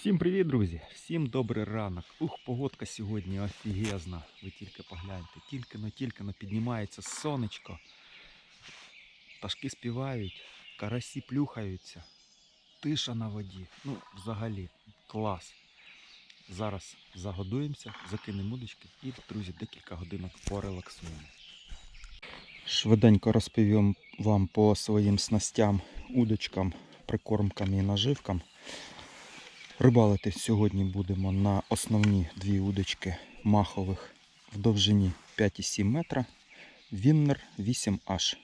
Всім привіт, друзі! Всім добрий ранок. Ух, погодка сьогодні офігезна. Ви тільки погляньте, тільки но тільки но піднімається сонечко. Пташки співають, карасі плюхаються, тиша на воді. Ну, взагалі, клас. Зараз загодуємося, закинемо удочки і, друзі, декілька годинок порелаксуємо. Швиденько розповім вам по своїм снастям, удочкам, прикормкам і наживкам. Рибалити сьогодні будемо на основні дві удочки махових в довжині 5,7 метра. Віннер 8H.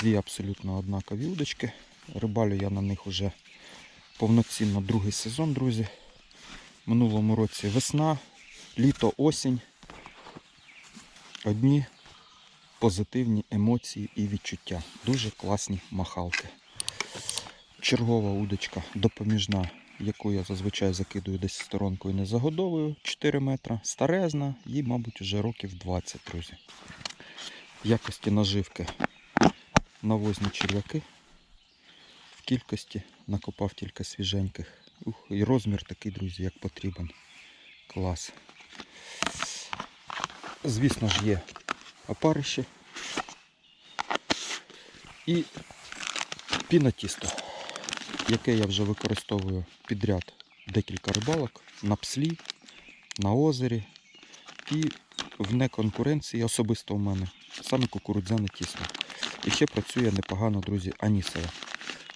Дві абсолютно однакові удочки. Рибалю я на них уже повноцінно другий сезон, друзі. Минулому році весна, літо, осінь. Одні позитивні емоції і відчуття. Дуже класні махалки. Чергова удочка допоміжна яку я зазвичай закидую десь в сторонку не загодовую 4 метра. Старезна, їй, мабуть, вже років 20, друзі. В якості наживки навозні черв'яки. В кількості накопав тільки свіженьких. Ух, і розмір такий, друзі, як потрібен. Клас. Звісно ж, є опариші і пінотісто яке я вже використовую підряд декілька рибалок на пслі, на озері і в неконкуренції особисто у мене саме кукурудзяне тісто. І ще працює непогано, друзі, анісове.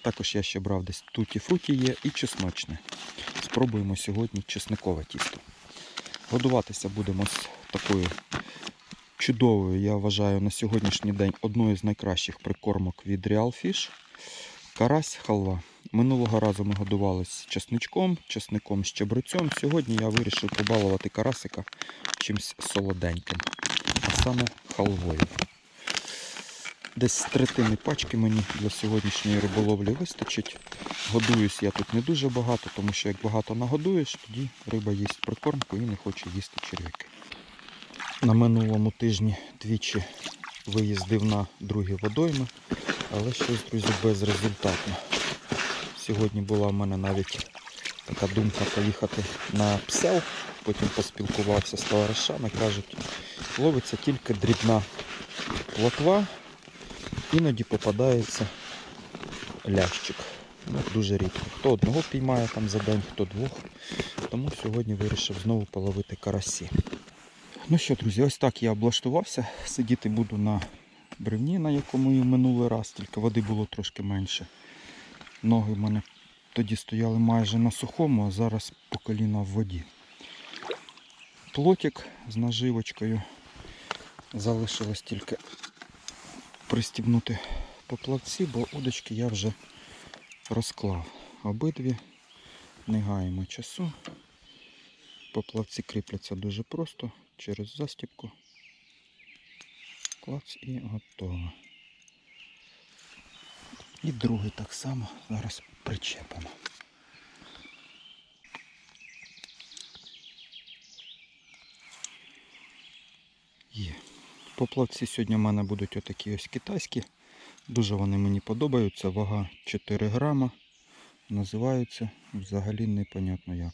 Також я ще брав десь туті фруті є і чесночне. Спробуємо сьогодні чесникове тісто. Годуватися будемо з такою чудовою, я вважаю, на сьогоднішній день одною з найкращих прикормок від Real Fish. Карась халва. Минулого разу ми годувалися чесничком, чесником з чебрецем. Сьогодні я вирішив побалувати карасика чимось солоденьким, а саме халвою. Десь третини пачки мені для сьогоднішньої риболовлі вистачить. Годуюсь я тут не дуже багато, тому що як багато нагодуєш, тоді риба їсть прикормку і не хоче їсти черв'яки. На минулому тижні двічі виїздив на другі водойми, але щось, друзі, безрезультатно. Сьогодні була в мене навіть така думка поїхати на псел, потім поспілкувався з товаришами, кажуть, ловиться тільки дрібна плотва, іноді попадається лящик. Ну, Дуже рідко. Хто одного піймає там за день, хто двох. Тому сьогодні вирішив знову половити карасі. Ну що, друзі, ось так я облаштувався. Сидіти буду на бревні, на якому і минулий раз, тільки води було трошки менше. Ноги в мене тоді стояли майже на сухому, а зараз по коліна в воді. Плотик з наживочкою. Залишилось тільки пристібнути поплавці, бо удочки я вже розклав. Обидві не гаємо часу. Поплавці кріпляться дуже просто через застібку. Клац і готово. І другий так само зараз причепимо. Є. Поплавці сьогодні в мене будуть отакі ось китайські. Дуже вони мені подобаються. Вага 4 грама. Називаються взагалі непонятно як.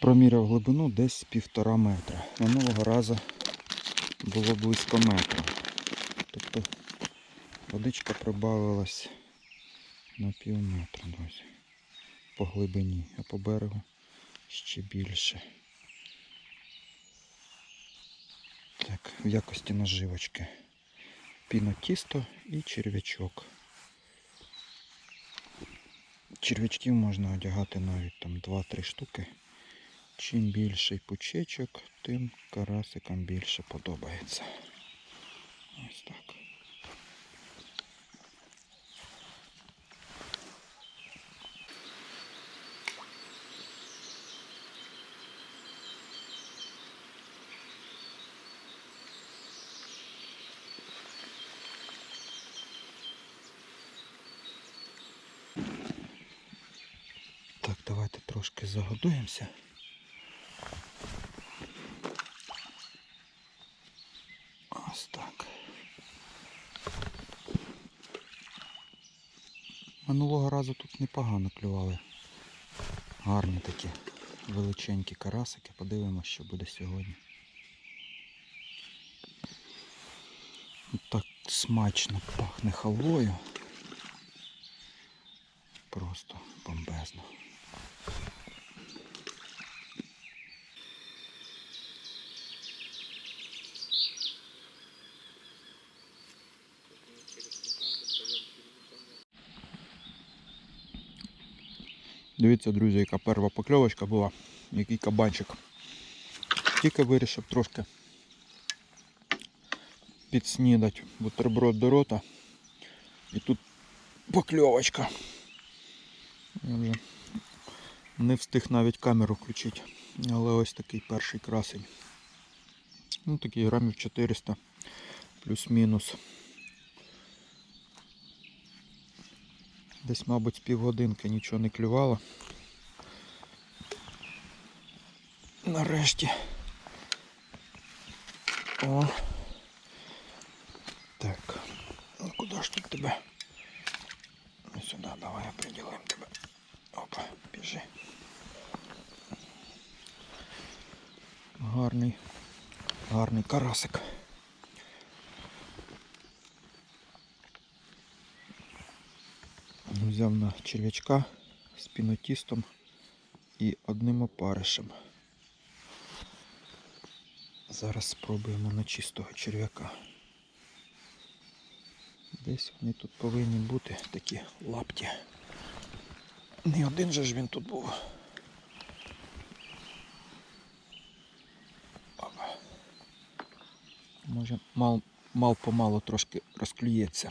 Проміряв глибину десь півтора метра. Минулого разу було близько метра. Водичка прибавилась на пів метра, друзі. По глибині, а по берегу ще більше. Так, в якості наживочки. Пінотісто і черв'ячок. Черв'ячків можна одягати навіть там 2-3 штуки. Чим більший пучечок, тим карасикам більше подобається. Ось так. Так, давайте трошки загодуємося. Ось так. Минулого разу тут непогано клювали Гарні такі величенькі карасики. Подивимося, що буде сьогодні. Так смачно пахне халвою. Просто бомбезно. Дивіться, друзі, яка перша покльовочка була, який кабанчик. Тільки вирішив трошки підснідати бутерброд до рота. І тут покльовочка. Я вже не встиг навіть камеру включити. Але ось такий перший красень. Ну такий грамів 400 плюс-мінус. Десь, мабуть, півгодинки нічого не клювало. Нарешті. О. Так. Ну куди ж тут тебе? Ну сюди, давай определим тебе. Опа, біжи. Гарний, гарний карасик. Взяв на черв'ячка з пінотістом і одним опаришем. Зараз спробуємо на чистого черв'яка. Десь вони тут повинні бути такі лапті. Не один же ж він тут був. Може мал, мал помалу трошки розклюється.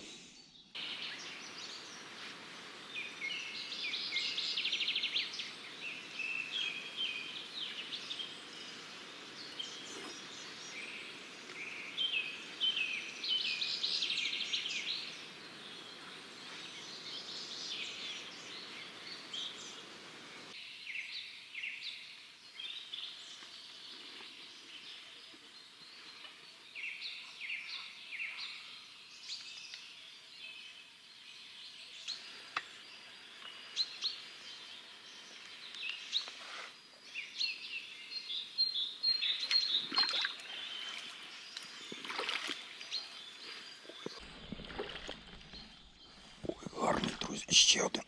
Ой, гарний, друзі, ще один.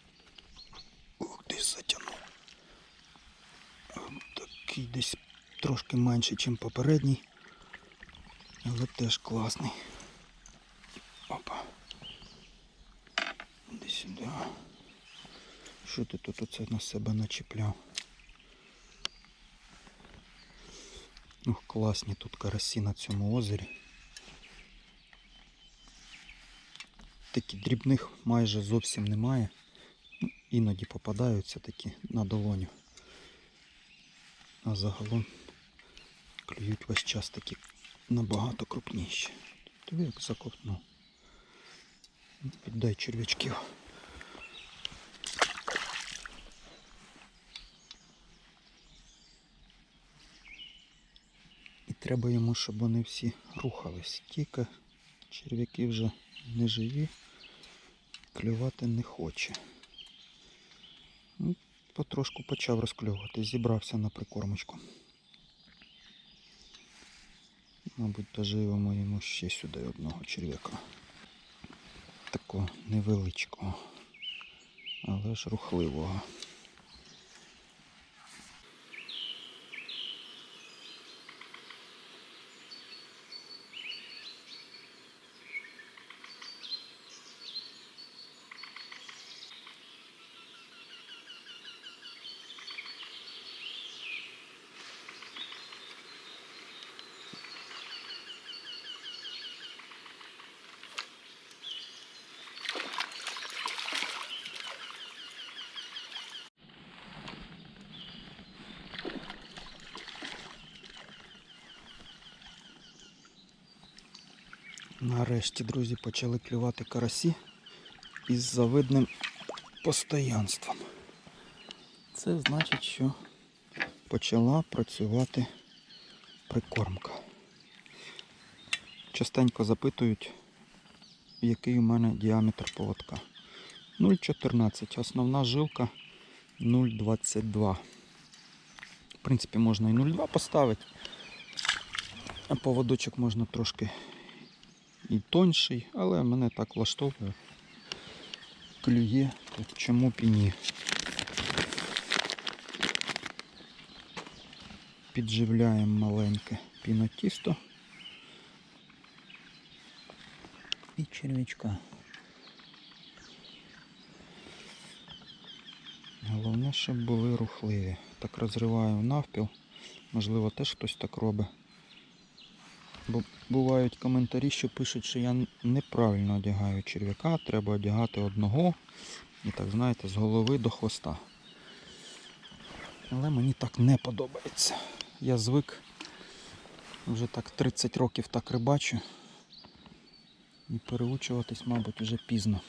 Ух, десь затягнув. Ем, Такий десь трошки менший, ніж попередній. Але теж класний. Опа. Іди сюди. Що ти тут оце на себе начіпляв? Ух, класні тут карасі на цьому озері. Такі дрібних майже зовсім немає. Ну, Іноді попадаються такі на долоню. А загалом клюють весь час такі набагато крупніші. Тобі як закопнув. Віддай черв'ячків. І треба йому, щоб вони всі рухались. Тільки черв'яки вже не живі, клювати не хоче. Ну, Потрошку почав розкльовувати, зібрався на прикормочку. Мабуть, доживемо йому ще сюди одного черв'яка. Такого невеличкого, але ж рухливого. Нарешті, друзі, почали клювати карасі із завидним постоянством. Це значить, що почала працювати прикормка. Частенько запитують, який у мене діаметр поводка. 0,14. Основна жилка 0,22. В принципі, можна і 0,2 поставити. А поводочок можна трошки і тонший, але мене так влаштовує. Клює, то чому б і ні. Підживляємо маленьке пінотісто і червячка. Головне, щоб були рухливі. Так розриваю навпіл. Можливо, теж хтось так робить. Бо бувають коментарі, що пишуть, що я неправильно одягаю черв'яка, треба одягати одного. І так, знаєте, з голови до хвоста. Але мені так не подобається. Я звик вже так 30 років так рибачу. І переучуватись, мабуть, вже пізно.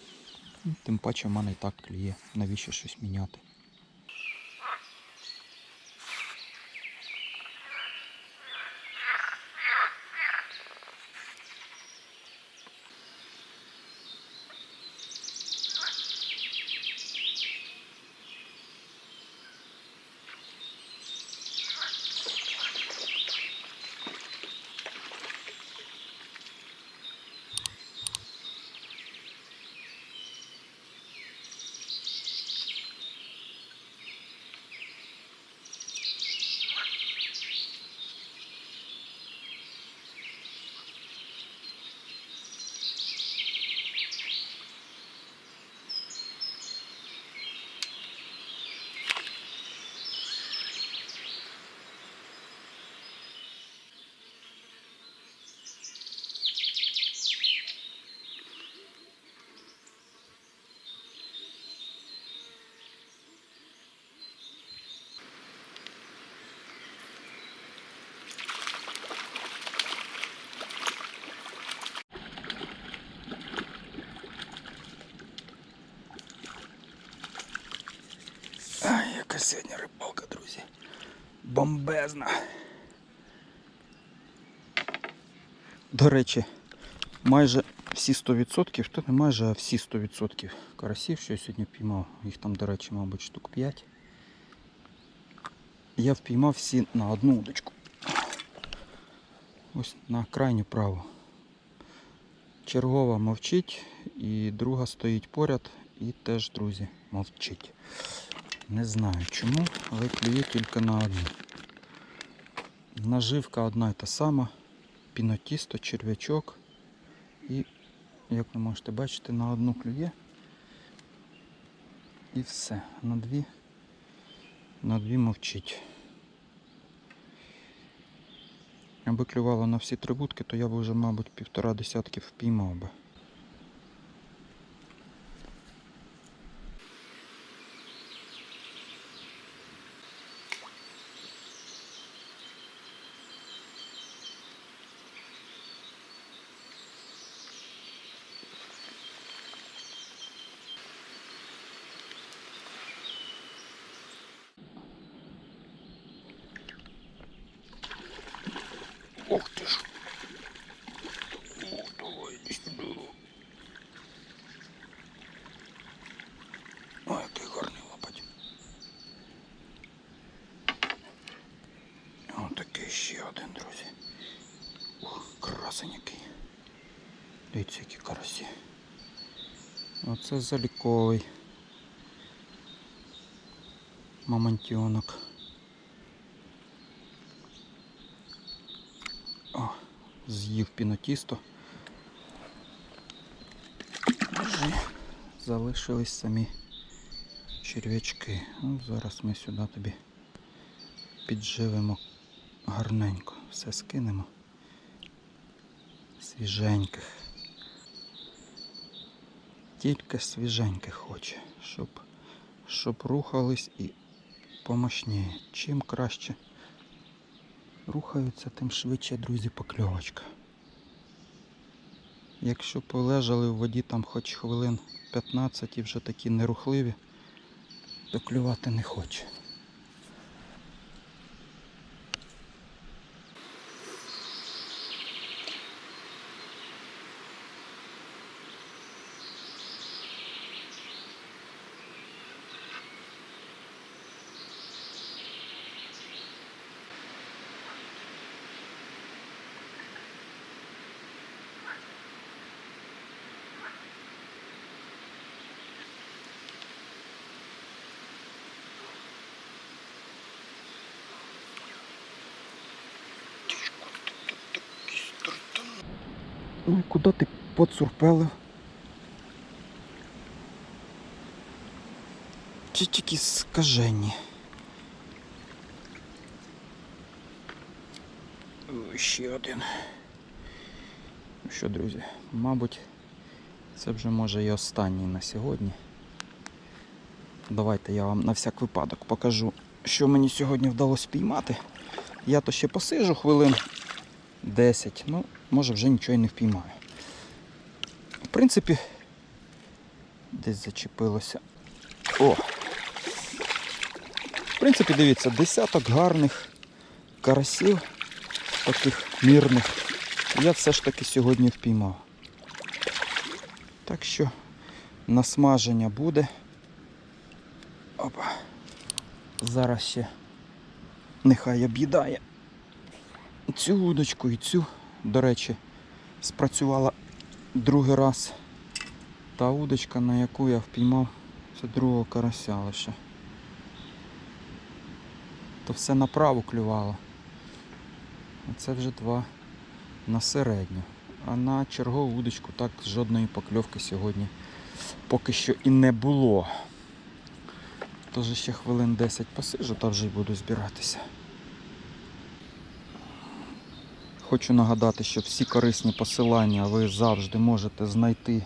Тим паче в мене і так клює. Навіщо щось міняти? Ай, яка сьогодні рибалка, друзі. Бомбезна. До речі, майже всі 100%, то не майже, а всі 100% карасів, що я сьогодні впіймав. Їх там, до речі, мабуть, штук 5. Я впіймав всі на одну удочку. Ось на крайню праву. Чергова мовчить і друга стоїть поряд і теж, друзі, мовчить. Не знаю чому, але клює тільки на одну. Наживка одна й та сама, пінотісто, черв'ячок. І, як ви можете бачити, на одну клює. І все. На дві, на дві мовчить. Аби клювало на всі три будки, то я б вже, мабуть, півтора десятки впіймав би. Ох ти ж. О, давай іди сюди. Ой, який гарний лопать. Ось такий ще один, друзі. Ох, красень який. Дивіться, які карасі. Оце заліковий. Мамонтіонок. О, з'їв пінотісто. Залишились самі черв'ячки. Ну, зараз ми сюди тобі підживемо гарненько. Все скинемо. Свіженьких. Тільки свіженьких хоче, щоб, щоб рухались і помощніє. Чим краще рухаються, тим швидше, друзі, покльовочка. Якщо полежали в воді там хоч хвилин 15 і вже такі нерухливі, то клювати не хоче. Ну куди ти поцурпелив? Чи тільки скажені? Ще один. Ну що, друзі, мабуть, це вже може і останній на сьогодні. Давайте я вам на всяк випадок покажу, що мені сьогодні вдалося піймати. Я то ще посижу хвилин 10, ну, може вже нічого і не впіймаю. В принципі, десь зачепилося. О! В принципі, дивіться, десяток гарних карасів, таких мірних. Я все ж таки сьогодні впіймав. Так що насмаження буде. Опа. Зараз ще нехай об'їдає цю удочку і цю, до речі, спрацювала другий раз. Та удочка, на яку я впіймав, це другого карася лише. То все направо клювало. А це вже два на середню. А на чергову удочку так жодної покльовки сьогодні поки що і не було. Тож ще хвилин 10 посижу та вже й буду збиратися. Хочу нагадати, що всі корисні посилання ви завжди можете знайти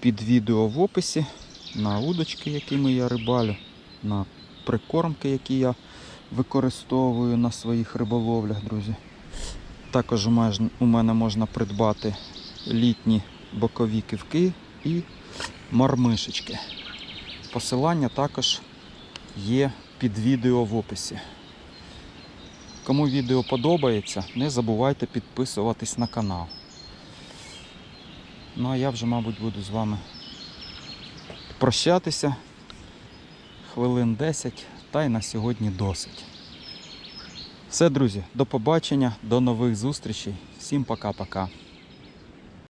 під відео в описі на удочки, якими я рибалю, на прикормки, які я використовую на своїх риболовлях, друзі. Також у мене- можна придбати літні бокові кивки і мармишечки. Посилання також є під відео в описі. Кому відео подобається, не забувайте підписуватись на канал. Ну а я вже, мабуть, буду з вами прощатися. Хвилин 10, та й на сьогодні досить. Все, друзі, до побачення, до нових зустрічей. Всім пока-пока.